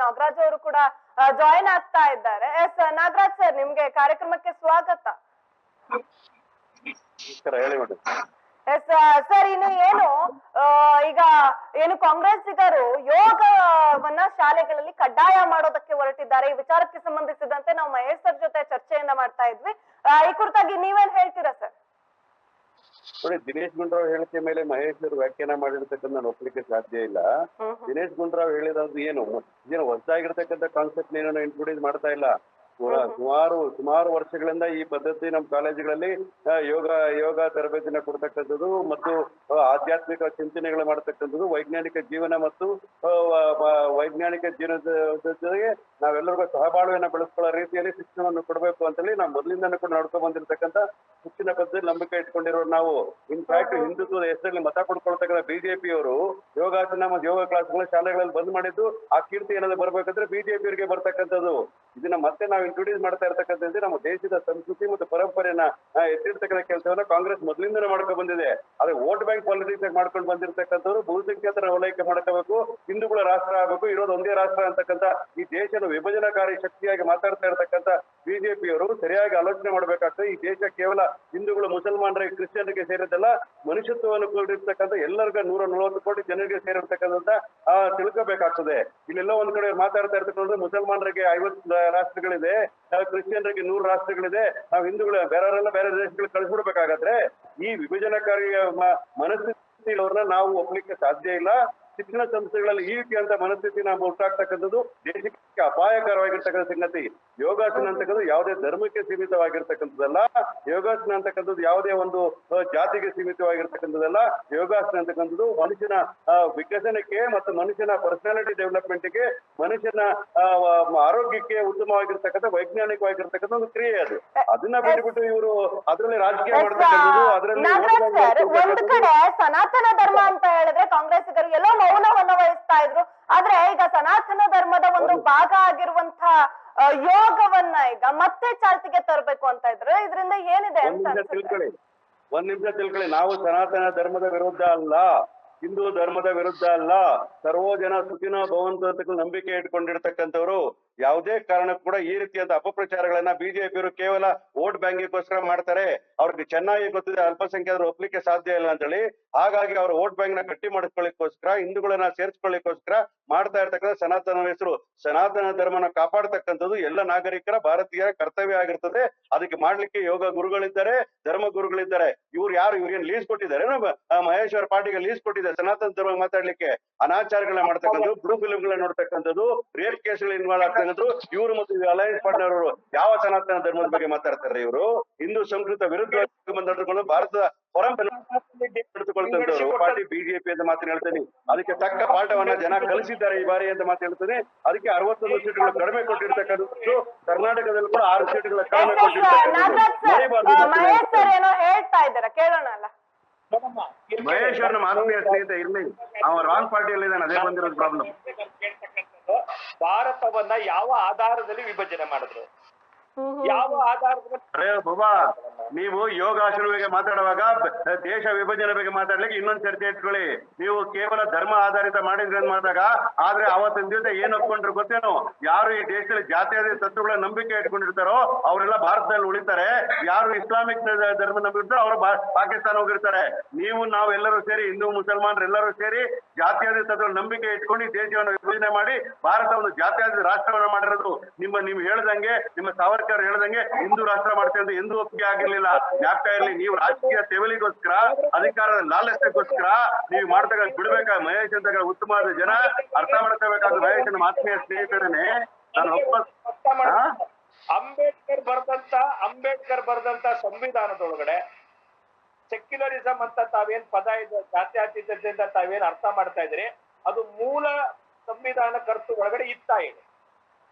ನಾಗರಾಜ್ ಅವರು ಕೂಡ ಜಾಯಿನ್ ಆಗ್ತಾ ಇದ್ದಾರೆ. ಎಸ್ ನಾಗರಾಜ್ ಸರ್ ನಿಮ್ಗೆ ಕಾರ್ಯಕ್ರಮಕ್ಕೆ ಸ್ವಾಗತ. ಎಸ್ ಸರ್ ಇನ್ನು ಏನು ಈಗ ಏನು ಕಾಂಗ್ರೆಸ್ಸಿಗರು ಯೋಗವನ್ನ ಶಾಲೆಗಳಲ್ಲಿ ಕಡ್ಡಾಯ ಮಾಡೋದಕ್ಕೆ ಹೊರಟಿದ್ದಾರೆ. ಈ ವಿಚಾರಕ್ಕೆ ಸಂಬಂಧಿಸಿದಂತೆ ನಾವು ಮಹೇಶ್ ಸರ್ ಜೊತೆ ಚರ್ಚೆಯನ್ನ ಮಾಡ್ತಾ ಇದ್ವಿ. ಈ ಕುರಿತಾಗಿ ನೀವೇನ್ ಹೇಳ್ತೀರಾ ಸರ್? ನೋಡಿ ದಿನೇಶ್ ಗುಂಡ್ರಾವ್ ಹೇಳಿಕೆ ಮೇಲೆ ಮಹೇಶ್ ಅವರು ವ್ಯಾಖ್ಯಾನ ಮಾಡಿರ್ತಕ್ಕಂಥ ನಾನು ಒಪ್ಲಿಕ್ಕೆ ಸಾಧ್ಯ ಇಲ್ಲ. ದಿನೇಶ್ ಗುಂಡ್ರಾವ್ ಹೇಳಿರೋದು ಏನು? ಏನು ಹೊಸದಾಗಿರ್ತಕ್ಕಂಥ ಕಾನ್ಸೆಪ್ಟ್ ಏನೋ ಇಂಟ್ರೊಡ್ಯೂಸ್ ಮಾಡ್ತಾ ಇಲ್ಲ. ಸುಮಾರು- ಸುಮಾರು ವರ್ಷಗಳಿಂದ ಈ ಪದ್ಧತಿ ನಮ್ಮ ಕಾಲೇಜುಗಳಲ್ಲಿ ಯೋಗ ಯೋಗ ತರಬೇತಿನ ಕೊಡ್ತಕ್ಕಂಥದ್ದು ಮತ್ತು ಆಧ್ಯಾತ್ಮಿಕ ಚಿಂತನೆಗಳು ಮಾಡತಕ್ಕಂಥದ್ದು ವೈಜ್ಞಾನಿಕ ಜೀವನ ಮತ್ತು ವೈಜ್ಞಾನಿಕ ಜೀವನದ ಜೊತೆಗೆ ನಾವೆಲ್ಲರಿಗೂ ಸಹಬಾಳ್ವೆಯನ್ನು ಬೆಳೆಸ್ಕೊಳ್ಳೋ ರೀತಿಯಲ್ಲಿ ಶಿಕ್ಷಣವನ್ನು ಕೊಡಬೇಕು ಅಂತೇಳಿ ನಾವು ಮೊದಲಿಂದನೂ ಕೂಡ ನಡ್ಕೊಂಡು ಬಂದಿರತಕ್ಕಂಥ ಶಿಕ್ಷಣ ಪದ್ಧತಿ ನಂಬಿಕೆ ಇಟ್ಕೊಂಡಿರೋ ನಾವು. ಇನ್ಫ್ಯಾಕ್ಟ್ ಹಿಂದುತ್ವದ ಹೆಸರಲ್ಲಿ ಮತ ಕೊಡ್ಕೊಳ್ತಕ್ಕಂಥ ಬಿಜೆಪಿ ಅವರು ಯೋಗಾಸನ ಮತ್ತು ಯೋಗ ಕ್ಲಾಸ್ಗಳು ಶಾಲೆಗಳಲ್ಲಿ ಬಂದ್ ಮಾಡಿದ್ದು ಆ ಕೀರ್ತಿ ಏನಾದ್ರು ಬರ್ಬೇಕಂದ್ರೆ ಬಿಜೆಪಿ ಅವರಿಗೆ ಬರ್ತಕ್ಕಂಥದ್ದು. ಇದನ್ನ ಮತ್ತೆ ನಾವು ಇಂಟ್ರೊಡ್ಯೂಸ್ ಮಾಡ್ತಾ ಇರ್ತಕ್ಕಂಥದ್ದು ನಮ್ಮ ದೇಶದ ಸಂಸ್ಕೃತಿ ಮತ್ತು ಪರಂಪರೆಯನ್ನ ಎತ್ತಿರ್ತಕ್ಕಂಥ ಕೆಲಸವನ್ನ ಕಾಂಗ್ರೆಸ್ ಮೊದಲಿಂದನೇ ಮಾಡ್ಕೊಂಡು ಬಂದಿದೆ. ಆದ್ರೆ ವೋಟ್ ಬ್ಯಾಂಕ್ ಪಾಲಿಟಿಕ್ಸ್ ಮಾಡ್ಕೊಂಡು ಬಂದಿರತಕ್ಕಂಥವ್ರು ಬಹುಸಂಖ್ಯಾತರ ಓಲೈಕೆ ಮಾಡ್ಕೋಬೇಕು ಹಿಂದೂಗಳ ರಾಷ್ಟ್ರ ಆಗಬೇಕು, ಇರೋದು ಒಂದೇ ರಾಷ್ಟ್ರ ಅಂತಕ್ಕಂಥ ಈ ದೇಶದ ವಿಭಜನಕಾರಿ ಶಕ್ತಿಯಾಗಿ ಮಾತಾಡ್ತಾ ಇರ್ತಕ್ಕಂಥ ಬಿಜೆಪಿಯವರು ಸರಿಯಾಗಿ ಆಲೋಚನೆ ಮಾಡ್ಬೇಕಾಗ್ತದೆ. ಈ ದೇಶ ಕೇವಲ ಹಿಂದೂಗಳು ಮುಸಲ್ಮಾನರಿಗೆ ಕ್ರಿಶ್ಚಿಯನ್ಗೆ ಸೇರಿದ್ದಲ್ಲ, ಮನುಷ್ಯತ್ವವನ್ನು ಕೂಡಿರ್ತಕ್ಕಂಥ ಎಲ್ಲರಿಗೂ ನೂರ ನಲವತ್ತು ಕೋಟಿ ಜನರಿಗೆ ಸೇರಿರ್ತಕ್ಕಂಥ ತಿಳ್ಕೋಬೇಕಾಗ್ತದೆ. ಇಲ್ಲೆಲ್ಲ ಒಂದ್ ಕಡೆ ಮಾತಾಡ್ತಾ ಇರ್ತಕ್ಕಂಥ ಮುಸಲ್ಮಾನರಿಗೆ ಐವತ್ತು ರಾಷ್ಟ್ರಗಳಿದೆ, ನಾವು ಕ್ರಿಶ್ಚಿಯನ್ರಿಗೆ ನೂರು ರಾಷ್ಟ್ರಗಳಿದೆ, ನಾವು ಹಿಂದೂಗಳು, ಬೇರೆಯವರೆಲ್ಲ ಬೇರೆ ದೇಶಗಳಿಗೆ ಕಳಿಸ್ಬಿಡ್ಬೇಕಾಗತ್ತೆ. ಈ ವಿಭಜನಕಾರಿ ಮನಸ್ಥಿತಿ ಅವ್ರನ್ನ ನಾವು ಒಪ್ಲಿಕ್ಕೆ ಸಾಧ್ಯ ಇಲ್ಲ. ಶಿಕ್ಷಣ ಸಂಸ್ಥೆಗಳಲ್ಲಿ ಈ ರೀತಿಯಂತ ಮನಸ್ಥಿತಿ ನಾವು ಉಂಟಾಗ್ತಕ್ಕಂಥದ್ದು ದೇಶಕ್ಕೆ ಅಪಾಯಕರವಾಗಿರ್ತಕ್ಕಂಥ ಸಂಗತಿ. ಯೋಗಾಸನ ಅಂತಕ್ಕಂಥದ್ದು ಯಾವುದೇ ಧರ್ಮಕ್ಕೆ ಸೀಮಿತವಾಗಿರ್ತಕ್ಕಂಥದ್ದಲ್ಲ. ಯೋಗಾಸನ ಅಂತಕ್ಕಂಥದ್ದು ಯಾವುದೇ ಒಂದು ಜಾತಿಗೆ ಸೀಮಿತವಾಗಿರ್ತಕ್ಕಂಥದ್ದಲ್ಲ. ಯೋಗಾಸನ ಅಂತಕ್ಕಂಥದ್ದು ಮನುಷ್ಯನ ವಿಕಸನಕ್ಕೆ ಮತ್ತು ಮನುಷ್ಯನ ಪರ್ಸನಾಲಿಟಿ ಡೆವಲಪ್ಮೆಂಟ್ಗೆ ಮನುಷ್ಯನ ಆರೋಗ್ಯಕ್ಕೆ ಉತ್ತಮವಾಗಿರ್ತಕ್ಕಂಥ ವೈಜ್ಞಾನಿಕವಾಗಿರ್ತಕ್ಕಂಥ ಒಂದು ಕ್ರಿಯೆ ಅದು. ಅದನ್ನ ಬಿಟ್ಬಿಟ್ಟು ಇವರು ಅದರಲ್ಲಿ ರಾಜಕೀಯ ಮಾಡ್ತಕ್ಕಂಥದ್ದು ಅದರಲ್ಲಿ ಒಂದ್ ಕಡೆ ಸನಾತನ ಧರ್ಮ ಅಂತ ಹೇಳಿದ್ರೆ ಕಾಂಗ್ರೆಸ್ಸಿಗರು ಎಲ್ಲೋ ಮೌನವನ್ನ ವಹಿಸ್ತಾ ಇದ್ರು. ಆದ್ರೆ ಈಗ ಸನಾತನ ಧರ್ಮದ ಒಂದು ಭಾಗ ಆಗಿರುವಂತ ಯೋಗವನ್ನ ಈಗ ಮತ್ತೆ ಚಾಲ್ತಿಗೆ ತರಬೇಕು ಅಂತ ಇದ್ರೆ. ಇದರಿಂದ ಏನಿದೆ ಅಂತ ತಿಳ್ಕೊಳ್ಳಿ. ಒಂದ್ ನಿಮಿಷ ತಿಳ್ಕೊಳ್ಳಿ. ನಾವು ಸನಾತನ ಧರ್ಮದ ವಿರುದ್ಧ ಅಲ್ಲ. ಹಿಂದೂ ಧರ್ಮದ ವಿರುದ್ಧ ಅಲ್ಲ. ಸರ್ವೋ ಜನ ಸುಖಿನ ಭವಂತ ನಂಬಿಕೆ ಇಟ್ಕೊಂಡಿರ್ತಕ್ಕಂಥವ್ರು ಯಾವುದೇ ಕಾರಣಕ್ಕೂ ಕೂಡ ಈ ರೀತಿಯಾದ ಅಪಪ್ರಚಾರಗಳನ್ನ ಬಿಜೆಪಿಯವರು ಕೇವಲ ವೋಟ್ ಬ್ಯಾಂಕಿಗೋಸ್ಕರ ಮಾಡ್ತಾರೆ. ಅವ್ರಿಗೆ ಚೆನ್ನಾಗಿ ಗೊತ್ತಿದೆ ಅಲ್ಪಸಂಖ್ಯಾತರು ಒಪ್ಲಿಕ್ಕೆ ಸಾಧ್ಯ ಇಲ್ಲ ಅಂತ ಹೇಳಿ ಹಾಗಾಗಿ ಅವ್ರ ವೋಟ್ ಬ್ಯಾಂಕ್ನ ಗಟ್ಟಿ ಮಾಡಿಸ್ಕೊಳ್ಳಿಕ್ಕೋಸ್ಕರ ಹಿಂದೂಗಳನ್ನ ಸೇರಿಸ್ಕೊಳ್ಳಿಕ್ಕೋಸ್ಕರ ಮಾಡ್ತಾ ಇರ್ತಕ್ಕಂಥ ಸನಾತನ ಹೆಸರು, ಸನಾತನ ಧರ್ಮನ ಕಾಪಾಡ್ತಕ್ಕಂಥದ್ದು ಎಲ್ಲ ನಾಗರಿಕರ ಭಾರತೀಯರ ಕರ್ತವ್ಯ ಆಗಿರ್ತದೆ. ಅದಕ್ಕೆ ಮಾಡ್ಲಿಕ್ಕೆ ಯೋಗ ಗುರುಗಳಿದ್ದಾರೆ, ಧರ್ಮ ಗುರುಗಳಿದ್ದಾರೆ. ಇವ್ರು ಯಾರು ಇವ್ರೇನ್ ಲೀಸ್ ಕೊಟ್ಟಿದ್ದಾರೆ? ಮಹೇಶ್ವರ ಪಾರ್ಟಿಗೆ ಲೀಸ್ ಕೊಟ್ಟಿದ್ದಾರೆ ಸನಾತನ ಧರ್ಮ ಮಾತಾಡ್ಲಿಕ್ಕೆ? ಅನಾಚಾರಗಳನ್ನ ಮಾಡ್ತಕ್ಕಂಥದ್ದು ಬ್ಲೂ ಫಿಲ್ಮ್ ಗಳನ್ನ ನೋಡ್ತಕ್ಕಂಥದ್ದು, ರೇಪ್ ಕೇಸ್ಗಳು ಇನ್ವಾಲ್ವ್ ಆಗ್ತಕ್ಕಂಥದ್ದು ಇವರು ಮತ್ತು ಅಲಯನ್ಸ್ ಪಾರ್ಟ್ನರ್ ಅವರು ಯಾವ ಸನಾತನ ಧರ್ಮದ ಬಗ್ಗೆ ಮಾತಾಡ್ತಾರೆ ಇವರು? ಹಿಂದೂ ಸಂಸ್ಕೃತ ವಿರುದ್ಧ ನಡೆದುಕೊಂಡು ಭಾರತದ ಪರಂಪರೆ ಪಾರ್ಟಿ ಬಿಜೆಪಿ ಅಂತ ಮಾತು ಹೇಳ್ತೇನೆ. ಅದಕ್ಕೆ ತಕ್ಕ ಪಾಠವನ್ನ ಜನ ಕಲಿಸಿದ್ದಾರೆ ಈ ಬಾರಿ ಅಂತ ಮಾತು ಹೇಳ್ತೇನೆ. ಅದಕ್ಕೆ ಅರವತ್ತೊಂದು ಸೀಟುಗಳು ಕಡಿಮೆ ಕೊಟ್ಟಿರ್ತಕ್ಕಂಥದ್ದು ಕರ್ನಾಟಕದಲ್ಲಿ ಕೂಡ ಆರು ಸೀಟ್ಗಳ ಕಡಿಮೆ ಕೊಟ್ಟಿರ್ತಕ್ಕಂಥ ಕೊಟ್ಟಿರ್ತಕ್ಕಂಥದ್ದು. ಹೇಳ್ತಾ ಇದ್ದಾರೆ ಕೇಳೋಣ ಮಹೇಶ್ ಅವ್ರನ್ನ ಆತ್ಮೀಯ ಸ್ನೇಹಿತ ಇರ್ಲಿ. ಅವ ರಾಂಗ್ ಪಾರ್ಟಿಯಲ್ಲಿ ಇದ್ದಾನೆ ಅದೇ ಬಂದಿರೋದು ಪ್ರಾಬ್ಲಮ್ ಭಾರತವನ್ನ ಯಾವ ಆಧಾರದಲ್ಲಿ ವಿಭಜನೆ ಮಾಡಿದ್ರು? ಯಾವ ಆಧಾರದಲ್ಲಿ ಅರೇ ಬಾಬಾ ನೀವು ಯೋಗಾಸನ ಬಗ್ಗೆ ಮಾತಾಡುವಾಗ ದೇಶ ವಿಭಜನೆ ಬಗ್ಗೆ ಮಾತಾಡ್ಲಿಕ್ಕೆ ಇನ್ನೊಂದು ಚರ್ಚೆ ಇಟ್ಕೊಳ್ಳಿ. ನೀವು ಕೇವಲ ಧರ್ಮ ಆಧಾರಿತ ಮಾಡಿದ್ರೆ ಅಂತ ಮಾಡಿದಾಗ? ಆದ್ರೆ ಅವತ್ತಿನ ದಿವಸ ಏನ್ ಒಪ್ಕೊಂಡ್ರು ಗೊತ್ತೇನು? ಯಾರು ಈ ದೇಶದಲ್ಲಿ ಜಾತಿಯಾದ ತತ್ವಗಳ ನಂಬಿಕೆ ಇಟ್ಕೊಂಡಿರ್ತಾರೋ, ಅವರೆಲ್ಲ ಭಾರತದಲ್ಲಿ ಉಳಿತಾರೆ. ಯಾರು ಇಸ್ಲಾಮಿಕ್ ಧರ್ಮ ನಂಬಿರ್ತಾರೋ, ಅವರು ಪಾಕಿಸ್ತಾನ ಹೋಗಿರ್ತಾರೆ. ನೀವು ನಾವೆಲ್ಲರೂ ಸೇರಿ, ಹಿಂದೂ, ಮುಸಲ್ಮಾನರು ಎಲ್ಲರೂ ಸೇರಿ ಜಾತಿಯಾದ ತತ್ವ ನಂಬಿಕೆ ಇಟ್ಕೊಂಡು ದೇಶವನ್ನು ವಿಭಜನೆ ಮಾಡಿ ಭಾರತ ಒಂದು ಜಾತಿಯಾದ ರಾಷ್ಟ್ರವನ್ನ ಮಾಡಿರೋದು. ನಿಮ್ಮ ನೀವು ಹೇಳ್ದಂಗೆ, ನಿಮ್ಮ ಸಾವರ್ಕರ್ ಹೇಳ್ದಂಗೆ ಹಿಂದೂ ರಾಷ್ಟ್ರ ಮಾಡ್ತೇವೆ ಅಂತ ಹಿಂದೂ ಒಪ್ಪಿಗೆ ಆಗಿರ್ಲಿಲ್ಲ ಜ್ಞಾಪಕ ಇರ್ಲಿ? ನೀವು ರಾಜಕೀಯ ಸೇವಲಿಗೋಸ್ಕರ ಅಧಿಕಾರದ ಲಾಲಸ್ಯಕ್ಕೋಸ್ಕರ ನೀವು ಮಾಡ್ತಕ್ಕ ಬಿಡ್ಬೇಕ ಮಹೇಶ್ ಅಂತ ಉತ್ತಮವಾದ ಜನ ಅರ್ಥ ಮಾಡ್ಕೋಬೇಕಾದ ಮಹೇಶ್ ನಮ್ಮ ಆತ್ಮೀಯ ಸ್ನೇಹಿತರನ್ನೇ ನಾನು ಒಪ್ಪ ಅಂಬೇಡ್ಕರ್ ಬರ್ದಂತ ಅಂಬೇಡ್ಕರ್ ಬರ್ದಂತ ಸಂವಿಧಾನದೊಳಗಡೆ ಸೆಕ್ಯುಲರಿಸಂ ಅಂತ ತಾವೇನ್ ಪದ ಇದೆ ಜಾತ್ಯಾತೀತದಿಂದ ತಾವೇನ್ ಅರ್ಥ ಮಾಡ್ತಾ ಇದ್ರಿ ಅದು ಮೂಲ ಸಂವಿಧಾನ ಕರ್ತು ಒಳಗಡೆ ಇತ್ತಾ ಇದೆ.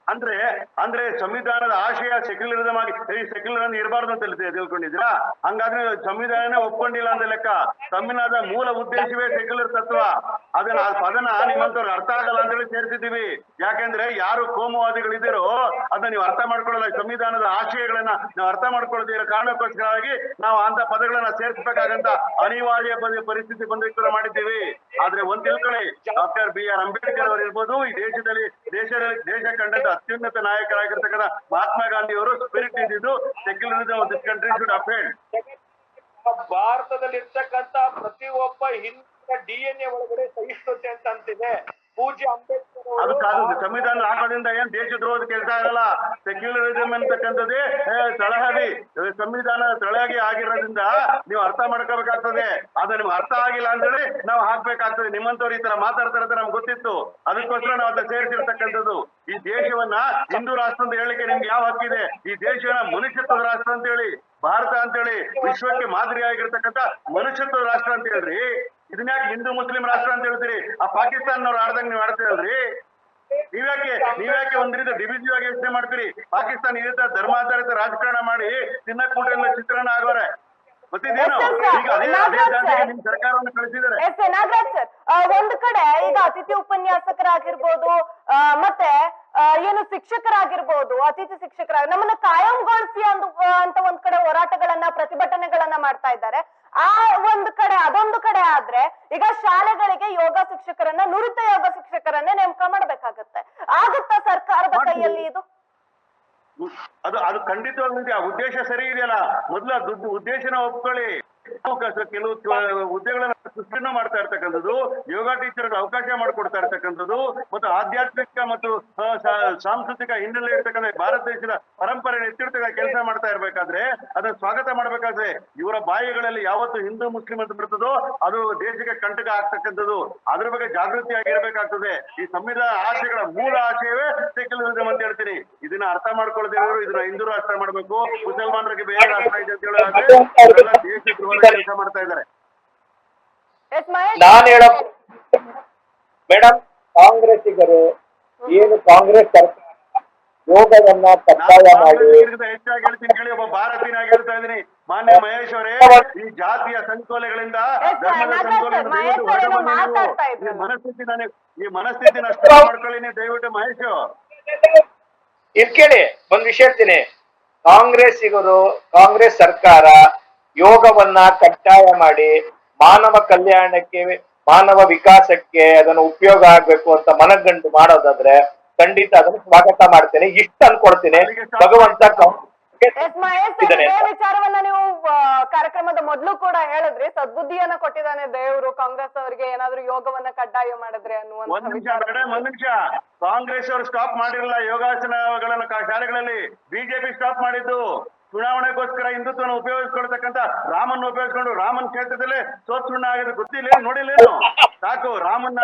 ಅಂದ್ರೆ ಅಂದ್ರೆ ಸಂವಿಧಾನದ ಆಶಯ ಸೆಕ್ಯುಲರಿಸಮ್ ಆಗಿ ಸೆಕ್ಯುಲರ್ ಇರಬಾರ್ದು ಅಂತ ತಿಳ್ಕೊಂಡಿದ್ದೀರಾ? ಹಂಗಾದ್ರೆ ಸಂವಿಧಾನನೇ ಒಪ್ಕೊಂಡಿಲ್ಲ ಅಂತ ಲೆಕ್ಕ. ಸಂವಿಧಾನದ ಮೂಲ ಉದ್ದೇಶವೇ ಸೆಕ್ಯುಲರ್ ತತ್ವ. ಅದನ್ನ ಪದನ ನಿಮ್ಮಂತವ್ರಿಗೆ ಅರ್ಥ ಆಗಲ್ಲ ಅಂತ ಹೇಳಿ ಸೇರ್ತಿದ್ದೀವಿ ಯಾಕೆಂದ್ರೆ ಯಾರು ಕೋಮುವಾದಿಗಳಿದ್ದೀರೋ ಅದನ್ನ ನೀವು ಅರ್ಥ ಮಾಡ್ಕೊಳ್ಳಲ್ಲ. ಸಂವಿಧಾನದ ಆಶಯಗಳನ್ನ ನಾವು ಅರ್ಥ ಮಾಡ್ಕೊಳ್ತೀರ ಕಾರಣಕ್ಕೋಸ್ಕರವಾಗಿ ನಾವು ಅಂತ ಪದಗಳನ್ನ ಸೇರಿಸಬೇಕಾದಂತ ಅನಿವಾರ್ಯ ಪರಿ- ಪರಿಸ್ಥಿತಿ ಬಂದಿತ್ತು ಮಾಡಿದ್ದೀವಿ. ಆದ್ರೆ ಒಂದ್ ತಿಳ್ಕೊಳ್ಳಿ, ಡಾಕ್ಟರ್ ಬಿ ಆರ್ ಅಂಬೇಡ್ಕರ್ ಅವರು ಇರ್ಬೋದು, ಈ ದೇಶದಲ್ಲಿ ದೇಶದಲ್ಲಿ, ದೇಶ ಕಂಡಂತ ಅತ್ಯುನ್ನತ ನಾಯಕರಾಗಿರ್ತಕ್ಕಂಥ ಮಹಾತ್ಮ ಗಾಂಧಿ ಅವರು ಸ್ಪಿರಿಟ್ ಇದ್ದಿದ್ದು ದಿಸ್ ಕಂಟ್ರಿ ಶುಡ್ ಅಫೇಲ್ ಭಾರತದಲ್ಲಿ ಇರ್ತಕ್ಕಂತ ಪ್ರತಿಯೊಬ್ಬ ಹಿಂದಿನ ಡಿ ಎನ್ ಎ ಒಳಗಡೆ ಸಹಿಷ್ಣುತೆ ಅಂತ ಅಂತಿದೆ. ಪೂಜ್ಯ ಅಂಬೇಡ್ಕರ್ ಅದು ಕಾದು ಅವರು ಸಂವಿಧಾನ ಹಾಕೋದ್ರಿಂದ ಏನ್ ದೇಶದ್ರೋಹದ ಕೆಲಸ ಆಗಲ್ಲ? ಸೆಕ್ಯುಲರಿಸಮ್ ಅಂತಕ್ಕಂಥದ್ದೇ? ತಳಹದಿ ಸಂವಿಧಾನ ತಳಹದಿ ಆಗಿರೋದ್ರಿಂದ ನೀವು ಅರ್ಥ ಮಾಡ್ಕೋಬೇಕಾಗ್ತದೆ. ಅದು ನಿಮ್ಗೆ ಅರ್ಥ ಆಗಿಲ್ಲ ಅಂತೇಳಿ ನಾವು ಹಾಕ್ಬೇಕಾಗ್ತದೆ. ನಿಮ್ಮಂತವ್ರು ಈ ತರ ಮಾತಾಡ್ತಾರೆ ಅಂತ ನಮ್ಗೆ ಗೊತ್ತಿತ್ತು. ಅದಕ್ಕೋಸ್ಕರ ನಾವು ಅದನ್ನ ಸೇರಿಸಿರ್ತಕ್ಕಂಥದ್ದು. ಈ ದೇಶವನ್ನ ಹಿಂದೂ ರಾಷ್ಟ್ರ ಅಂತ ಹೇಳಿಕೆ ನಿಮ್ಗೆ ಯಾವ ಹಕ್ಕಿದೆ? ಈ ದೇಶವನ್ನ ಮನುಷ್ಯತ್ವದ ರಾಷ್ಟ್ರ ಅಂತ ಹೇಳಿ ಭಾರತ ಅಂತೇಳಿ ವಿಶ್ವಕ್ಕೆ ಮಾದರಿಯಾಗಿರ್ತಕ್ಕಂಥ ಮನುಷ್ಯತ್ವ ರಾಷ್ಟ್ರ ಅಂತ ಹೇಳ್ರಿ. ಇದನ್ಯಾಕೆ ಹಿಂದೂ ಮುಸ್ಲಿಂ ರಾಷ್ಟ್ರ ಅಂತ ಹೇಳ್ತೀರಿ? ಆ ಪಾಕಿಸ್ತಾನವ್ರು ಆಡ್ದಂಗ್ ನೀವು ಆಡ್ತೀರಲ್ರಿ ನೀವ್ಯಾಕೆ ನೀವ್ಯಾಕೆ ಒಂದ್ ರೀತಿ ಆಗಿ ಯೋಚನೆ ಮಾಡ್ತೀರಿ? ಪಾಕಿಸ್ತಾನ ಈ ರೀತಿ ಧರ್ಮಾಧಾರಿತ ರಾಜಕಾರಣ ಮಾಡಿ ತಿನ್ನಕ್ ಚಿತ್ರಣ ಆಗೋರೆ. ಗೊತ್ತಿದ್ದೇನು Yes, ಈಗ ಅದೇ ಅದೇ ನಾಗರಾಜ್ ದಾಂಧೆಗೆ sir. ನಿಮ್ ಸರ್ಕಾರವನ್ನು ಕಳಿಸಿದ್ದಾರೆ. ಎಸ್ ನಾಗರಾಜ್ ಸರ್ ಒಂದು ಕಡೆ ಈಗ ಅತಿಥಿ ಉಪನ್ಯಾಸಕರಾಗಿರ್ಬೋದು ಆ, ಮತ್ತೆ ಆ, ಏನು ಶಿಕ್ಷಕರಾಗಿರ್ಬೋದು ಅತಿಥಿ ಶಿಕ್ಷಕರ ನಮ್ಮನ್ನ ಕಾಯಂಗೊಳಿಸಿ ಅಂದು ಅಂತ ಒಂದ್ ಕಡೆ ಹೋರಾಟಗಳನ್ನ ಪ್ರತಿಭಟನೆಗಳನ್ನ ಮಾಡ್ತಾ ಇದ್ದಾರೆ. ಆ ಒಂದು ಕಡೆ ಅದೊಂದು ಕಡೆ ಆದ್ರೆ ಈಗ ಶಾಲೆಗಳಿಗೆ ಯೋಗ ಶಿಕ್ಷಕರನ್ನ ನುರಿತ ಯೋಗ ಶಿಕ್ಷಕರನ್ನೇ ನೇಮಕ ಮಾಡ್ಬೇಕಾಗತ್ತೆ. ಆಗುತ್ತಾ ಸರ್ಕಾರದ ಕೈಯಲ್ಲಿ ಇದು? ಅದು ಅದು ಖಂಡಿತವಾಗಿ ಆ ಉದ್ದೇಶ ಸರಿ ಇದೆಯಲ್ಲ? ಮೊದಲ ದುಡ್ಡು ಉದ್ದೇಶನ ಒಪ್ಕೊಳ್ಳಿ. ಅವಕಾಶ ಕೆಲವು ಹುದ್ದೆಗಳನ್ನ ಸೃಷ್ಟಿನೂ ಮಾಡ್ತಾ ಇರ್ತಕ್ಕಂಥದ್ದು, ಯೋಗ ಟೀಚರ್ ಅವಕಾಶ ಮಾಡಿಕೊಡ್ತಾ ಇರ್ತಕ್ಕಂಥದ್ದು, ಮತ್ತು ಆಧ್ಯಾತ್ಮಿಕ ಮತ್ತು ಸಾಂಸ್ಕೃತಿಕ ಹಿನ್ನೆಲೆ ಇರ್ತಕ್ಕಂಥ ಭಾರತ ದೇಶದ ಪರಂಪರೆ ಎತ್ತಿಡ್ತಕ್ಕ ಕೆಲಸ ಮಾಡ್ತಾ ಇರ್ಬೇಕಾದ್ರೆ, ಅದನ್ನ ಸ್ವಾಗತ ಮಾಡ್ಬೇಕಾದ್ರೆ ಇವರ ಬಾಯಿಗಳಲ್ಲಿ ಯಾವತ್ತು ಹಿಂದೂ, ಮುಸ್ಲಿಂ ಅಂತ ಬರ್ತದೋ, ಅದು ದೇಶಕ್ಕೆ ಕಂಟಕ ಆಗ್ತಕ್ಕಂಥದ್ದು. ಅದ್ರ ಬಗ್ಗೆ ಜಾಗೃತಿ ಆಗಿರ್ಬೇಕಾಗ್ತದೆ ಈ ಸಂವಿಧಾನ ಆಶಯಗಳ ಮೂಲ ಆಶಯವೇ ಸೆಕ್ಯುಲರಿಸಂ ಅಂತ ಹೇಳ್ತೀನಿ. ಇದನ್ನ ಅರ್ಥ ಮಾಡ್ಕೊಳ್ದೇವರು ಇದನ್ನ ಹಿಂದೂ ರಾಷ್ಟ್ರ ಮಾಡ್ಬೇಕು, ಮುಸಲ್ಮಾನರಿಗೆ ಬೇರೆ ರಾಷ್ಟ್ರ ಇದೆ ಅಂತ ಹೇಳೋದಾದ್ರೆ ಇವರೆಲ್ಲ ದೇಶ ದ್ರೋಹದ ಕೆಲಸ ಮಾಡ್ತಾ ಇದ್ದಾರೆ. ನಾನ್ ಹೇಳೋ ಮೇಡಮ್ ಕಾಂಗ್ರೆಸ್ಸಿಗರು ಏನು ಕಾಂಗ್ರೆಸ್ ಸರ್ಕಾರ ಯೋಗವನ್ನ ಕಡ್ಡಾಯ ಮಾಡಿ ಹೆಚ್ಚಾಗಿ ಹೇಳ್ತೀನಿ ಕೇಳಿ ಒಬ್ಬ ಭಾರತೀಯನಾಗಿ ಹೇಳ್ತಾ ಇದೀನಿ ಮಾನ್ಯ ಮಹೇಶ್ ಅವರೇ ಈ ಜಾತಿಯ ಸಂಕೋಲೆಗಳಿಂದ ಧರ್ಮದ ಸಂಕೋಲೆಗಳಿಂದ. ಮನಸ್ಥಿತಿ ನನಗೆ ಈ ಮನಸ್ಥಿತಿನ ಅರ್ಥ ಮಾಡ್ಕೊಳ್ಳಿ ನೀವು ದಯವಿಟ್ಟು ಮಹೇಶ್ ಇಲ್ಲಿ ಕೇಳಿ ಒಂದ್ ವಿಷಯ ಹೇಳ್ತೀನಿ. ಕಾಂಗ್ರೆಸ್ಸಿಗರು ಕಾಂಗ್ರೆಸ್ ಸರ್ಕಾರ ಯೋಗವನ್ನ ಕಡ್ಡಾಯ ಮಾಡಿ ಮಾನವ ಕಲ್ಯಾಣಕ್ಕೆ ಮಾನವ ವಿಕಾಸಕ್ಕೆ ಅದನ್ನು ಉಪಯೋಗ ಆಗ್ಬೇಕು ಅಂತ ಮನಗಂಡು ಮಾಡೋದಾದ್ರೆ ಖಂಡಿತ ಅದನ್ನು ಸ್ವಾಗತ ಮಾಡ್ತೇನೆ. ಇಷ್ಟ ಅನ್ಕೊಳ್ತೀನಿ. ಭಗವಂತ. ವಿಚಾರವನ್ನ ನೀವು ಕಾರ್ಯಕ್ರಮದ ಮೊದಲು ಕೂಡ ಹೇಳಿದ್ರಿ. ಸದ್ಬುದ್ಧಿಯನ್ನ ಕೊಟ್ಟಿದ್ದಾನೆ ದೇವರು. ಕಾಂಗ್ರೆಸ್ ಅವರಿಗೆ ಏನಾದ್ರು ಯೋಗವನ್ನ ಕಡ್ಡಾಯ ಮಾಡಿದ್ರೆ ಒಂದ್ ಅನ್ನುವಂತ ನಿಮಿಷ ವಿಚಾರ. ಮೇಡಮ್ ಒಂದ್ ನಿಮಿಷ. ಕಾಂಗ್ರೆಸ್ ಅವರು ಸ್ಟಾಪ್ ಮಾಡಿರಲಿಲ್ಲ ಯೋಗಾಸನಗಳನ್ನ ಕಾ- ಶಾಲೆಗಳಲ್ಲಿ. ಬಿಜೆಪಿ ಸ್ಟಾಪ್ ಮಾಡಿದ್ದು. ಚುನಾವಣೆಗೋಸ್ಕರ ಹಿಂದುತ್ವನ ಉಪಯೋಗಿಸ್ಕೊಳ್ತಕ್ಕಂತ ರಾಮನ್ ಉಪಯೋಗಿಸ್ಕೊಂಡು ರಾಮನ್ ಕ್ಷೇತ್ರದಲ್ಲೇ ಸೋತ್ಸುಣ್ಣ ಆಗಿದೆ ಗೊತ್ತಿಲ್ಲ ನೋಡಿಲ್ಲೇನು? ಸಾಕು ರಾಮನ್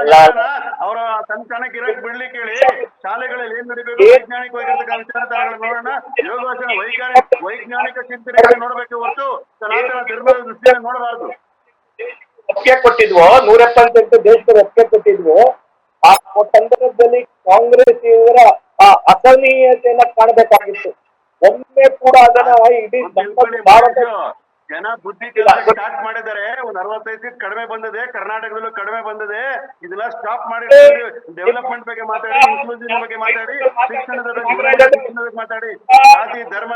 ಅವರ ತನ್ನ ತನಕ್ಕೆ ಇರಕ್ ಬಿಡ್ಲಿ ಕೇಳಿ. ಶಾಲೆಗಳಲ್ಲಿ ಏನ್ ನಡಿಬೇಕು? ವೈಜ್ಞಾನಿಕವಾಗಿರ್ತಕ್ಕಂಥ ವಿಚಾರಧಾರೆಗಳನ್ನ ನೋಡೋಣ. ಯೋಗಾಸನ ವೈಜ್ಞಾನಿಕ ವೈಜ್ಞಾನಿಕ ಚಿಂತನೆಗಳನ್ನ ನೋಡ್ಬೇಕು ಹೊರತು. ಸನಾತನ ಧರ್ಮದ ದೃಷ್ಟಿಯನ್ನು ನೋಡಬಾರದು. ಒಪ್ಪಿಗೆ ಕೊಟ್ಟಿದ್ವು ನೂರ ಎಪ್ಪತ್ತೆಂಟು ದೇಶದ ಒಪ್ಪಿಗೆ ಕೊಟ್ಟಿದ್ವು. ಆ ಸಂದರ್ಭದಲ್ಲಿ ಕಾಂಗ್ರೆಸ್ ಇವರ ಆ ಅಸಹನೀಯತೆಯನ್ನ ಕಾಣಬೇಕಾಗಿತ್ತು. ಒಮ್ಮೆ ಕೂಡ ಅದನ್ನ ಇಡೀ ಜನ ಬುದ್ಧಿ ಸ್ಟಾರ್ಟ್ ಮಾಡಿದ್ದಾರೆ. ಒಂದ್ ಅರವತ್ತೈದು ಸೀಟ್ ಕಡಿಮೆ ಬಂದಿದೆ ಕರ್ನಾಟಕದಲ್ಲೂ ಕಡಿಮೆ ಬಂದಿದೆ. ಇದೆಲ್ಲ ಸ್ಟಾಪ್ ಮಾಡಿ ಡೆವಲಪ್ಮೆಂಟ್ ಬಗ್ಗೆ ಮಾತಾಡಿ ಇನ್ಕ್ಲೂಸಿವ್ ಬಗ್ಗೆ ಮಾತಾಡಿ ಶಿಕ್ಷಣದ ಬಗ್ಗೆ ಮಾತಾಡಿ ಜಾತಿ ಧರ್ಮ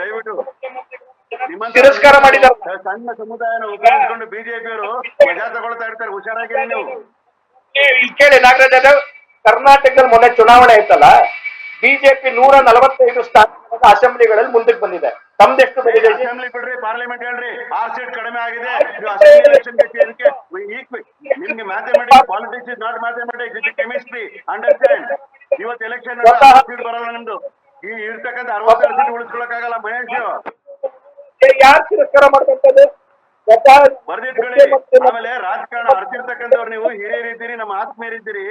ದಯವಿಟ್ಟು ನಿಮ್ಮ ತಿರಸ್ಕಾರ ಮಾಡಿದ್ದಾರೆ. ಸಣ್ಣ ಸಮುದಾಯನ ಉಪಯೋಗಿಸ್ಕೊಂಡು ಬಿಜೆಪಿಯವರು ಮಜಾ ತಗೊಳ್ತಾ ಇರ್ತಾರೆ ಹುಷಾರಾಗಿರಿ ನೀವು. ಕೇಳಿ ನಾಗರಾಜ್ ಕರ್ನಾಟಕದಲ್ಲಿ ಮೊನ್ನೆ ಚುನಾವಣೆ ಆಯ್ತಲ್ಲ ಬಿಜೆಪಿ ನೂರ ನಲವತ್ತೈದು ಸ್ಥಾನದ ಅಸೆಂಬ್ಲಿಗಳಲ್ಲಿ ಮುಂದಕ್ಕೆ ಬಂದಿದೆ. ತಮ್ದೆಷ್ಟು ಅಸೆಂಬ್ಲಿ ಬಿಡ್ರಿ ಪಾರ್ಲಿಮೆಂಟ್ ಹೇಳ್ರಿ. ಆರ್ ಸೀಟ್ ಕಡಿಮೆ ಆಗಿದೆ. ನಿಮ್ಗೆ mathematics politics is not mathematics is chemistry understand ಇವತ್ತು ಎಲೆಕ್ಷನ್ ಸೀಟ್ ಬರಲ್ಲ ನಿಮ್ದು. ಈ ಇರ್ತಕ್ಕಂಥ ಅರವತ್ತೆರಡು ಸೀಟ್ ಉಳಿಸ್ಕೊಳಕ್ಕಾಗಲ್ಲ ಮಹೇಶ್. ಯಾರು ತಿರಸ್ಕಾರ ಮಾಡ್ಕೊಂತದ್ದು ಆಮೇಲೆ ರಾಜಕಾರಣ ಅರ್ತಿರ್ತಕ್ಕಂಥವ್ರು ನೀವು ಹಿರಿಯರಿದ್ದೀರಿ ನಮ್ಮ ಆತ್ಮೀಯರಿದ್ದೀರಿ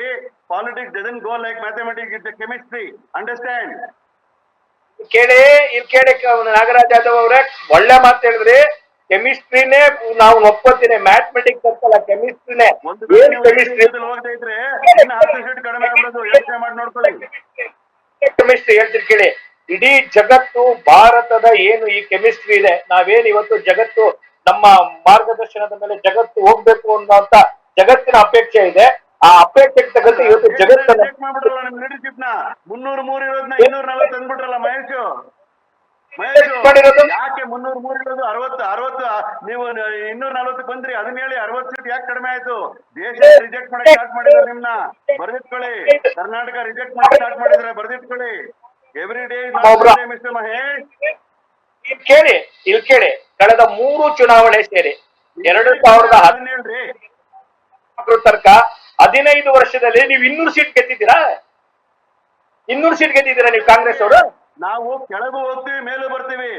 politics doesn't go like mathematics is chemistry understand ಕೇಳಿ ಇಲ್ಲಿ ಕೇಳಿ ನಾಗರಾಜ್ ಯಾದವ್ ಅವ್ರೆ ಒಳ್ಳೆ ಮಾತು ಹೇಳಿದ್ರಿ. ಕೆಮಿಸ್ಟ್ರಿನೇ ನಾವು ಒಪ್ಕೋತೀನಿ ಮ್ಯಾಥಮೆಟಿಕ್ಸ್ ಅಂತಲ್ಲ ಕೆಮಿಸ್ಟ್ರಿನೇ. ಕೆಮಿಸ್ಟ್ರಿ? ಹೇಳ್ತೀರಿ ಕೇಳಿ? ಇಡೀ ಜಗತ್ತು ಭಾರತದ ಏನು ಈ ಕೆಮಿಸ್ಟ್ರಿ ಇದೆ ನಾವೇನ್ ಇವತ್ತು ಜಗತ್ತು ನಮ್ಮ ಮಾರ್ಗದರ್ಶನದ ಮೇಲೆ ಜಗತ್ತು ಹೋಗ್ಬೇಕು ಅನ್ನೋಂತ ಜಗತ್ತಿನ ಅಪೇಕ್ಷೆ ಇದೆ. ಆ ಅಪೇಕ್ಷೆಗೆ ತಕ್ಕಂತೆ ಇವತ್ತು ಜಗತ್ತನ್ನ ಚೆಕ್ ಮಾಡ್ಬಿಟ್ರಲ್ಲ ನಿಮ್ ಲೀಡರ್ಶಿಪ್ನ. ಮುನ್ನೂರ್ ಮೂರ್ ಇರೋದ್ನ ಇನ್ನೂರ್ ಮಹೇಶ್? ಯಾಕೆ ಮುನ್ನೂರ್ ಮೂರ್ ಇರೋದು? ಅರವತ್ತು ಅರವತ್ತು ನೀವು ಇನ್ನೂರ ನಲ್ವತ್ತು ಬಂದ್ರಿ. ಅದನ್ನ ಹೇಳಿ ಅರವತ್ತು ಸೀಟ್ ಯಾಕೆ ಕಡಿಮೆ ಆಯ್ತು? ದೇಶ ರಿಜೆಕ್ಟ್ ಮಾಡಕ್ ಸ್ಟಾರ್ಟ್ ಮಾಡಿದ್ರು ನಿಮ್ನ. ಬರ್ದಿಟ್ಕೊಳ್ಳಿ. ಕರ್ನಾಟಕ ರಿಜೆಕ್ಟ್ ಮಾಡಕ್ ಸ್ಟಾರ್ಟ್ ಮಾಡಿದ್ರೆ ಬರ್ದಿಟ್ಕೊಳ್ಳಿ. Every day mister Mahesh. ಕೇಳಿ ಇಲ್ಲಿ ಕೇಳಿ. ಕಳೆದ ಮೂರು ಚುನಾವಣೆ ಸೇರಿ ಎರಡು ಸಾವಿರದ ಹದಿನೇಳ್ರಿ ತನಕ ಹದಿನೈದು ವರ್ಷದಲ್ಲಿ ನೀವು ಇನ್ನೂರು ಸೀಟ್ ಗೆದ್ದಿದ್ದೀರಾ? ಇನ್ನೂರು ಸೀಟ್ ಗೆದ್ದಿದ್ದೀರಾ ನೀವು ಕಾಂಗ್ರೆಸ್ ಅವರು? ನಾವು ಕೆಳಗೂ ಹೋಗ್ತೀವಿ ಮೇಲೆ ಬರ್ತೀವಿ.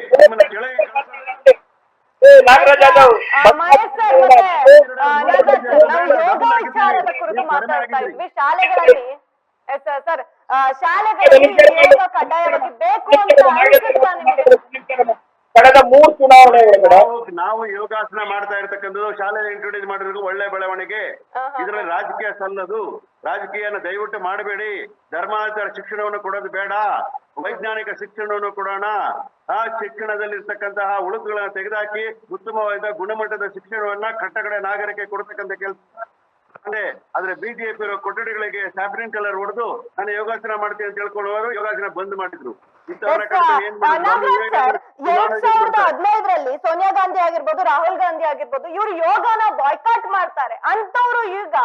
ನಾಗರಾಜ್ ಯಾದವ್ ಶಾಲೆಗಳಲ್ಲಿ ಎಸ್ ಸರ್, ಸರ್ ಆ, ಶಾಲೆಗಳಲ್ಲಿ ಯೋಗ ಕಡ್ಡಾಯವಾಗಿ ಬೇಕು ಅಂತ ಕಳೆದ ಮೂರು ಚುನಾವಣೆ ಒಳಗಡೆ ನಾವು ಯೋಗಾಸನ ಮಾಡ್ತಾ ಇರ್ತಕ್ಕಂಥದ್ದು ಶಾಲೆಯಲ್ಲಿ ಇಂಟ್ರೊಡ್ಯೂಸ್ ಮಾಡಿರೋದು ಒಳ್ಳೆ ಬೆಳವಣಿಗೆ. ಇದ್ರಲ್ಲಿ ರಾಜಕೀಯ ಸಲ್ಲದು. ರಾಜಕೀಯನ ದಯವಿಟ್ಟು ಮಾಡಬೇಡಿ. ಧರ್ಮಾಚಾರ ಶಿಕ್ಷಣವನ್ನು ಕೊಡೋದು ಬೇಡ. ವೈಜ್ಞಾನಿಕ ಶಿಕ್ಷಣವನ್ನು ಕೊಡೋಣ. ಆ ಶಿಕ್ಷಣದಲ್ಲಿರ್ತಕ್ಕಂತಹ ಉಳುಕುಗಳನ್ನ ತೆಗೆದುಹಾಕಿ ಉತ್ತಮವಾದ ಗುಣಮಟ್ಟದ ಶಿಕ್ಷಣವನ್ನ ಕಟ್ಟಕಡೆ ನಾಗರಿಕ ಕೊಡ್ತಕ್ಕಂಥ ಕೆಲಸ. ಅಂದ್ರೆ ಆದ್ರೆ ಬಿಜೆಪಿ ಇರೋ ಕೊಠಡಿಗಳಿಗೆ ಸ್ಯಾಪ್ರಿನ್ ಕಲರ್ ಹೊಡೆದು ನಾನು ಯೋಗಾಸನ ಮಾಡ್ತೀನಿ ಅಂತ ಹೇಳ್ಕೊಳ್ಳುವರು ಯೋಗಾಸನ ಬಂದ್ ಮಾಡಿದ್ರು. ನಾಗರಾಜ್ ಸರ್ ಎರಡ್ ಸಾವಿರದ ಹದಿನೈದರಲ್ಲಿ ಸೋನಿಯಾ ಗಾಂಧಿ ಆಗಿರ್ಬೋದು ರಾಹುಲ್ ಗಾಂಧಿ ಆಗಿರ್ಬೋದು ಇವರು ಯೋಗನ ಬಾಯ್ಕಾಟ್ ಮಾಡ್ತಾರೆ. ಅಂತವ್ರು ಈಗ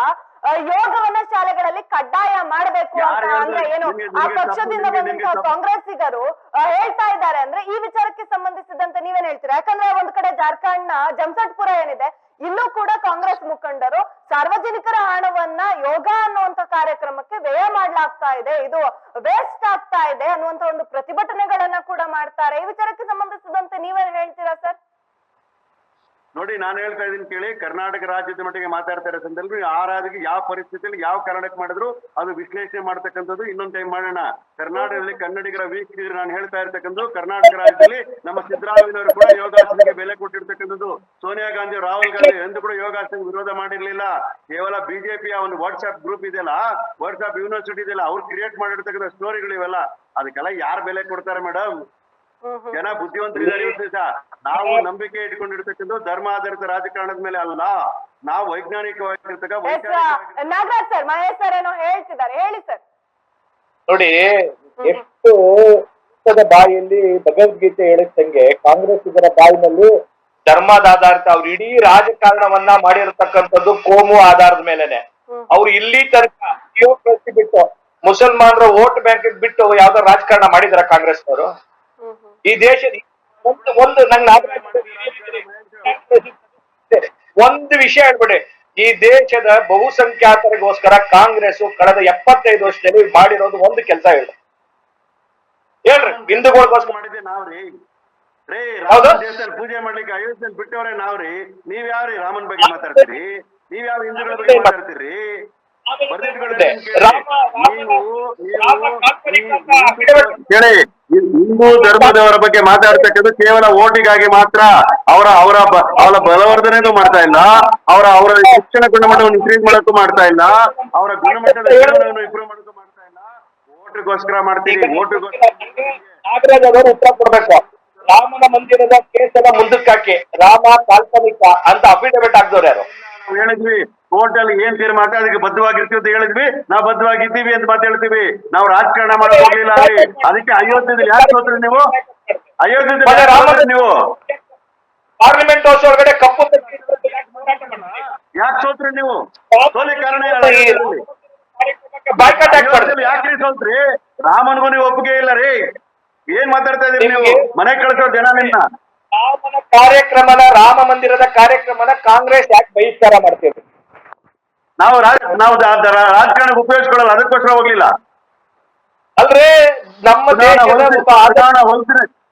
ಯೋಗವನ್ನ ಶಾಲೆಗಳಲ್ಲಿ ಕಡ್ಡಾಯ ಮಾಡಬೇಕು ಅಂತ ಅಂದ್ರೆ ಏನು ಆ ಪಕ್ಷದಿಂದ ಬಂದಂತಹ ಕಾಂಗ್ರೆಸ್ಸಿಗರು ಹೇಳ್ತಾ ಇದ್ದಾರೆ ಅಂದ್ರೆ ಈ ವಿಚಾರಕ್ಕೆ ಸಂಬಂಧಿಸಿದಂತೆ ನೀವೇನ್ ಹೇಳ್ತೀರಾ? ಯಾಕಂದ್ರೆ ಒಂದ್ ಕಡೆ ಜಾರ್ಖಂಡ್ನ ಜಮ್ಸಟ್ಪುರ ಏನಿದೆ ಇಲ್ಲೂ ಕೂಡ ಕಾಂಗ್ರೆಸ್ ಮುಖಂಡರು ಸಾರ್ವಜನಿಕರ ಹಣವನ್ನ ಯೋಗ ಅನ್ನುವಂತ ಕಾರ್ಯಕ್ರಮಕ್ಕೆ ವ್ಯಯ ಮಾಡ್ಲಾಗ್ತಾ ಇದೆ, ಇದು ವೇಸ್ಟ್ ಆಗ್ತಾ ಇದೆ ಅನ್ನುವಂತ ಒಂದು ಪ್ರತಿಭಟನೆಗಳನ್ನ ಕೂಡ ಮಾಡ್ತಾರೆ. ಈ ವಿಚಾರಕ್ಕೆ ಸಂಬಂಧಿಸಿದಂತೆ ನೀವೇನ್ ಹೇಳ್ತೀರಾ ಸರ್? ನೋಡಿ, ನಾನು ಹೇಳ್ತಾ ಇದ್ದೀನಿ ಕೇಳಿ, ಕರ್ನಾಟಕ ರಾಜ್ಯದ ಮಟ್ಟಿಗೆ ಮಾತಾಡ್ತಾ ಇರೋ ಸಂದರ್ಭದಲ್ಲಿ ಆ ರಾಜ್ಯಕ್ಕೆ ಯಾವ ಪರಿಸ್ಥಿತಿಯಲ್ಲಿ ಯಾವ ಕಾರಣಕ್ಕೆ ಮಾಡಿದ್ರು, ಅದು ವಿಶ್ಲೇಷಣೆ ಮಾಡ್ತಕ್ಕಂಥದ್ದು ಇನ್ನೊಂದ್ ಟೈಮ್ ಮಾಡೋಣ. ಕರ್ನಾಟಕದಲ್ಲಿ ಕನ್ನಡಿಗರ ವೀಕ್ಷಿಸಿದ್ರೆ ನಾನು ಹೇಳ್ತಾ ಇರ್ತಕ್ಕಂಥದ್ದು, ಕರ್ನಾಟಕ ರಾಜ್ಯದಲ್ಲಿ ನಮ್ಮ ಸಿದ್ದರಾಮಯ್ಯನವರು ಕೂಡ ಯೋಗಾಸನಕ್ಕೆ ಬೆಲೆ ಕೊಟ್ಟಿರ್ತಕ್ಕಂಥದ್ದು. ಸೋನಿಯಾ ಗಾಂಧಿ, ರಾಹುಲ್ ಗಾಂಧಿ ಎಂದು ಕೂಡ ಯೋಗಾಸನ ವಿರೋಧ ಮಾಡಿರ್ಲಿಲ್ಲ. ಕೇವಲ ಬಿಜೆಪಿಯ ಒಂದು ವಾಟ್ಸ್ಆಪ್ ಗ್ರೂಪ್ ಇದೆಯಲ್ಲ ವಾಟ್ಸ್ಆಪ್ ಯೂನಿವರ್ಸಿಟಿ ಇದೆಯಲ್ಲ, ಅವ್ರು ಕ್ರಿಯೇಟ್ ಮಾಡಿರ್ತಕ್ಕಂಥ ಸ್ಟೋರಿಗಳು ಇವೆಲ್ಲ ಅದಕ್ಕೆಲ್ಲ ಯಾರು ಬೆಲೆ ಕೊಡ್ತಾರೆ ಮೇಡಮ್ ಜನ ಬುದ್ಧಿವಂತರಿದ್ದಾರೆ ಇವತ್ತು ದಿವಸ ನಾವು ನಂಬಿಕೆ ಇಟ್ಕೊಂಡಿರ್ತಕ್ಕಂಥ ಧರ್ಮ ಆಧಾರಿತ ರಾಜಕಾರಣದ ಮೇಲೆ ಅಲ್ಲ. ನಾವು ವೈಜ್ಞಾನಿಕವಾಗಿರ್ತಕ್ಕ ಎಸ್ ವೈಜ್ಞಾನಿಕ ನಾಗರಾಜ್ ಸರ್ ಮಹೇಶ್ ಸರ್ ಏನೋ ಹೇಳ್ತಿದ್ದಾರೆ. ಹೇಳಿ ಸರ್. ನೋಡಿ ಎಷ್ಟು ಬಾಯಲ್ಲಿ ಭಗವದ್ಗೀತೆ ಹೇಳಿದಂಗೆ ಕಾಂಗ್ರೆಸ್ ಇದರ ಬಾಯಿನಲ್ಲಿ ಧರ್ಮದ ಆಧಾರಿತ ಅವ್ರು ಇಡೀ ರಾಜಕಾರಣವನ್ನ ಮಾಡಿರತಕ್ಕಂಥದ್ದು ಕೋಮು ಆಧಾರದ ಮೇಲೆನೆ. ಅವ್ರು ಇಲ್ಲಿ ತನಕ ಬಿಟ್ಟು ಮುಸಲ್ಮಾನರ ವೋಟ್ ಬ್ಯಾಂಕ್ ಬಿಟ್ಟು ಯಾವ್ದೋ ರಾಜಕಾರಣ ಮಾಡಿದಾರ ಕಾಂಗ್ರೆಸ್ನವರು. ಈ ದೇಶದ ಒಂದು ಒಂದು ನಂಗೆ ಒಂದು ವಿಷಯ ಹೇಳ್ಬಿಡಿ. ಈ ದೇಶದ ಬಹುಸಂಖ್ಯಾತರಿಗೋಸ್ಕರ ಕಾಂಗ್ರೆಸ್ ಕಳೆದ ಎಪ್ಪತ್ತೈದು ವರ್ಷದಲ್ಲಿ ಮಾಡಿರೋದು ಒಂದು ಕೆಲಸ ಹೇಳ ಹೇಳ್ರಿ ಹಿಂದೂಗಳಿಗೋಸ್ಕರ. ಮಾಡಿದೆ ನಾವ್ರಿ. ರೇ ದೇವಸ್ಥಾನ ಪೂಜೆ ಮಾಡ್ಲಿಕ್ಕೆ ಅಯೋಧ್ಯೆಯಲ್ಲಿ ಬಿಟ್ಟವ್ರೆ ನಾವ್ರಿ. ನೀವ್ ಯಾವ್ರಿ ರಾಮನ್ ಬಗ್ಗೆ ಮಾತಾಡ್ತೀರಿ? ನೀವ್ ಯಾವ ಹಿಂದೂಗಳ ಬಗ್ಗೆ ಮಾತಾಡ್ತೀರಿ? ನೀವು ನೀವು ಕೇಳಿ. ಹಿಂದೂ ಧರ್ಮದವರ ಬಗ್ಗೆ ಮಾತಾಡ್ತಕ್ಕಂಥ ಕೇವಲ ಓಟಿಗಾಗಿ ಮಾತ್ರ ಅವರ ಅವರ ಅವರ ಬಲವರ್ಧನೆಗೂ ಮಾಡ್ತಾ ಇಲ್ಲ. ಅವರ ಅವರ ಶಿಕ್ಷಣ ಗುಣಮಟ್ಟವನ್ನು ಇನ್ಕ್ರೀಸ್ ಮಾಡೋಕ್ಕೂ ಮಾಡ್ತಾ ಇಲ್ಲ. ಅವರ ಗುಣಮಟ್ಟದ ಇಂಪ್ರೂವ್ ಮಾಡೋಕ್ಕೂ ಮಾಡ್ತಾ ಇಲ್ಲ. ಓಟ್ಗೋಸ್ಕರ ಮಾಡ್ತೀವಿ ನಾಗರಾಜ್ ಅವರು ಉತ್ತರ ಕೊಡ್ಬೇಕು. ರಾಮನ ಮಂದಿರದ ಕೇಸದ ಮುಂದಕ್ಕೆ ಹಾಕಿ. ರಾಮ ಕಾಲ್ಪನಿಕ ಅಂತ ಅಫಿಡವಿಟ್ ಹಾಕ್ದವ್ರು ಯಾರು? ಹೇಳಿದ್ವಿ ಕೋರ್ಟ್ ಅಲ್ಲಿ ಏನ್ ತೀರ್ಮಾನ ಅದಕ್ಕೆ ಬದ್ಧವಾಗಿರ್ತೀವಿ ಅಂತ ಹೇಳಿದ್ವಿ. ನಾವು ಬದ್ಧವಾಗಿದ್ದೀವಿ ಅಂತ ಮಾತು ಹೇಳ್ತೀವಿ. ನಾವು ರಾಜಕಾರಣ ಮಾಡಕ್ ಹೋಗ್ಲಿಲ್ಲ ಅಲ್ಲಿ. ಅದಕ್ಕೆ ಅಯೋಧ್ಯದಲ್ಲಿ ಯಾಕೆ ಹೋದ್ರಿ ನೀವು? ಅಯೋಧ್ಯದಲ್ಲಿ ನೀವು? ಪಾರ್ಲಿಮೆಂಟ್ ಹೌಸ್ ಒಳಗಡೆ ಕಪ್ಪು ಯಾಕೆ? ಸೋತ್ರಿ ನೀವು? ಸೋಲಿ ಕಾರಣ ಯಾಕ್ರಿ ಸೋತ್ರಿ. ರಾಮನ್ಗೂ ನೀವು ಒಪ್ಪಿಗೆ ಇಲ್ಲ ರೀ. ಏನ್ ಮಾತಾಡ್ತಾ ಇದೀರಿ ನೀವು? ಮನೆ ಕಳ್ಸೋ ಜನ ನಿನ್ನ ರಾಮನ ಕಾರ್ಯಕ್ರಮನ ರಾಮ ಮಂದಿರದ ಕಾರ್ಯಕ್ರಮನ ಕಾಂಗ್ರೆಸ್ ಯಾಕೆ ಬಹಿಷ್ಕಾರ ಮಾಡ್ತೀವಿ ನಾವು ರಾಜ ನಾವು ರಾಜಕಾರಣಕ್ಕೆ ಉಪಯೋಗಿಸ್ಕೊಳ್ಳಲ್ಲ ಅದಕ್ಕೋಸ್ಕರ ಹೋಗ್ಲಿಲ್ಲ. ಅಲ್ರಿ ನಮ್ಮ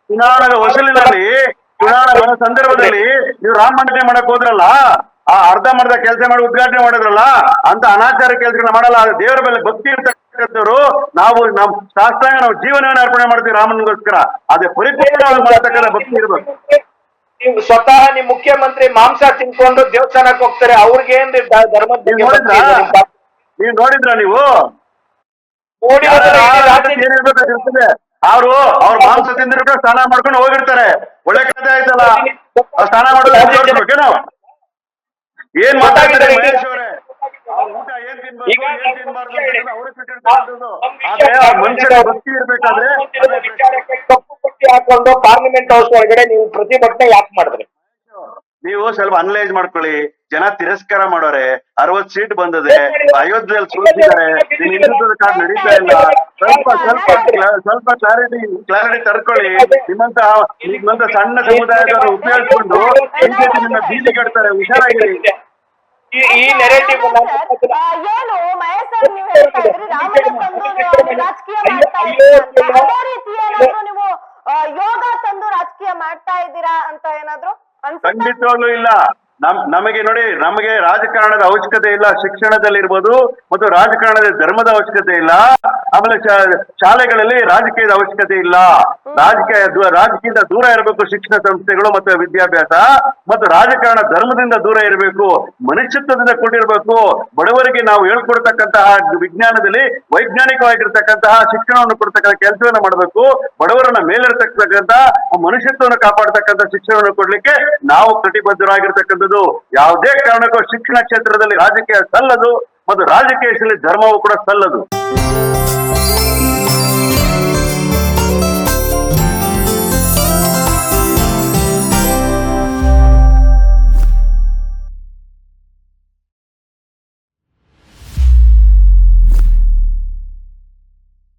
ಚುನಾವಣಾ ಹೊಸಲಿನಲ್ಲಿ ಚುನಾವಣಾ ಸಂದರ್ಭದಲ್ಲಿ ನೀವು ರಾಮ ಮಂಡನೆ ಮಾಡಕ್ ಹೋದ್ರಲ್ಲ ಆ ಅರ್ಧ ಮರ್ಧ ಕೆಲಸ ಮಾಡಿ ಉದ್ಘಾಟನೆ ಮಾಡಿದ್ರಲ್ಲ ಅಂತ ಅನಾಚಾರ ಕೆಲಸಗಳನ್ನ ಮಾಡಲ್ಲ ದೇವರ ಮೇಲೆ ಭಕ್ತಿ ಇರ್ತಕ್ಕಂಥವ್ರು ನಾವು ನಮ್ ಶಾಸ್ತ್ರಾಂಗ ನಾವು ಜೀವನವನ್ನು ಅರ್ಪಣೆ ಮಾಡ್ತೀವಿ ರಾಮನಿಗೋಸ್ಕರ. ಅದೇ ಪರಿಪೂರ್ಣವಾಗಿ ಮಾಡತಕ್ಕಂಥ ಭಕ್ತಿ ಇರ್ಬೇಕು. ನೀವು ಸ್ವತಃ ನಿಮ್ ಮುಖ್ಯಮಂತ್ರಿ ಮಾಂಸ ತಿನ್ಕೊಂಡು ದೇವಸ್ಥಾನಕ್ಕೆ ಹೋಗ್ತಾರೆ ಅವ್ರಿಗೇನ್ರಿ ಏನ್ರಿ ಧರ್ಮ ನೀವ್ ನೋಡಿದ್ರಾ? ನೀವು ಅವರ ಅವರು ಮಾಂಸ ತಿಂದಿರ್ಬೇಕು ಸ್ನಾನ ಮಾಡ್ಕೊಂಡು ಹೋಗಿರ್ತಾರೆ ಒಳ್ಳೆ ಕಥೆ ಆಯ್ತಲ್ಲ ಸ್ನಾನ ಮಾಡೋದು ಏನ್ ಮಾತಾಡ್ತಾರೆ ಮನುಷ್ಯರ ಭಕ್ತಿ ಇರ್ಬೇಕಾದ್ರೆ ಕಪ್ಪು ಹಾಕೊಂಡು ಪಾರ್ಲಿಮೆಂಟ್ ಹೌಸ್ ಒಳಗಡೆ ನೀವು ಪ್ರತಿಭಟನೆ ಯಾಕೆ ಮಾಡಿದ್ರಿ? ನೀವು ಸ್ವಲ್ಪ ಅನಲೈಸ್ ಮಾಡ್ಕೊಳ್ಳಿ. ಜನ ತಿರಸ್ಕಾರ ಮಾಡೋರೆ. ಅರವತ್ ಸೀಟ್ ಬಂದದೆ. ಅಯೋಧ್ಯೆಯಲ್ಲಿ ಸೋತಿದ್ದಾರೆ ಹಿಂದುತ್ವದ ಕಾರ್ಡ್ ನಡೀತಾ ಇಲ್ಲ. ಸ್ವಲ್ಪ ಸ್ವಲ್ಪ ಸ್ವಲ್ಪ ಕ್ಲಾರಿಟಿ ಕ್ಲಾರಿಟಿ ತರ್ಕೊಳ್ಳಿ. ನಿಮ್ಮಂತ ನಿಮ್ಮಂತ ಸಣ್ಣ ಸಮುದಾಯದವರು ಉಪಯೋಗಿಸ್ಕೊಂಡು ಬಿಜೆಪಿ ನಿಮ್ಮ ಬೀದಿ ಕಟ್ತಾರೆ. ಹುಷಾರಾಗಿರಿ. ಈ ನೆರೆಟಿವ್ ಏನು ಮಹೇಶ್ ಸರ್ ನೀವು ಹೇಳ್ತಾ ಇದ್ರಿ. ರಾಮನ ತಂದು ರಾಜಕೀಯ ಮಾಡ್ತಾ ಇದ್ದೀರಾ. ರೀತಿ ಏನಾದ್ರು ನೀವು ಆ, ಯೋಗ ತಂದು ರಾಜಕೀಯ ಮಾಡ್ತಾ ಇದ್ದೀರಾ ಅಂತ ಏನಾದ್ರು ಅನ್ಸುತ್ತಾ? ಇಲ್ಲ. ನಮ್, ನಮಗೆ ನೋಡಿ, ನಮಗೆ ರಾಜಕಾರಣದ ಅವಶ್ಯಕತೆ ಇಲ್ಲ, ಶಿಕ್ಷಣದಲ್ಲಿರ್ಬೋದು ಮತ್ತು ರಾಜಕಾರಣದ ಧರ್ಮದ ಅವಶ್ಯಕತೆ ಇಲ್ಲ. ಆಮೇಲೆ ಶಾಲೆಗಳಲ್ಲಿ ರಾಜಕೀಯದ ಅವಶ್ಯಕತೆ ಇಲ್ಲ. ರಾಜಕೀಯ ರಾಜಕೀಯದ ದೂರ ಇರಬೇಕು ಶಿಕ್ಷಣ ಸಂಸ್ಥೆಗಳು ಮತ್ತು ವಿದ್ಯಾಭ್ಯಾಸ ಮತ್ತು ರಾಜಕಾರಣ ಧರ್ಮದಿಂದ ದೂರ ಇರಬೇಕು. ಮನುಷ್ಯತ್ವದಿಂದ ಕೂಡಿರ್ಬೇಕು. ಬಡವರಿಗೆ ನಾವು ಹೇಳ್ಕೊಡ್ತಕ್ಕಂತಹ ವಿಜ್ಞಾನದಲ್ಲಿ ವೈಜ್ಞಾನಿಕವಾಗಿರ್ತಕ್ಕಂತಹ ಶಿಕ್ಷಣವನ್ನು ಕೊಡ್ತಕ್ಕಂಥ ಕೆಲಸವನ್ನು ಮಾಡಬೇಕು. ಬಡವರನ್ನ ಮೇಲಿರ್ತಕ್ಕಂತಹ ಮನುಷ್ಯತ್ವವನ್ನು ಕಾಪಾಡ್ತಕ್ಕಂಥ ಶಿಕ್ಷಣವನ್ನು ಕೊಡ್ಲಿಕ್ಕೆ ನಾವು ಕಟಿಬದ್ಧರಾಗಿರ್ತಕ್ಕಂಥದ್ದು ಯಾವುದೇ ಕಾರಣಕ್ಕೂ ಶಿಕ್ಷಣ ಕ್ಷೇತ್ರದಲ್ಲಿ ರಾಜಕೀಯ ಸಲ್ಲದು ಮತ್ತು ರಾಜಕೀಯದಲ್ಲಿ ಧರ್ಮವು ಕೂಡ ಸಲ್ಲದು.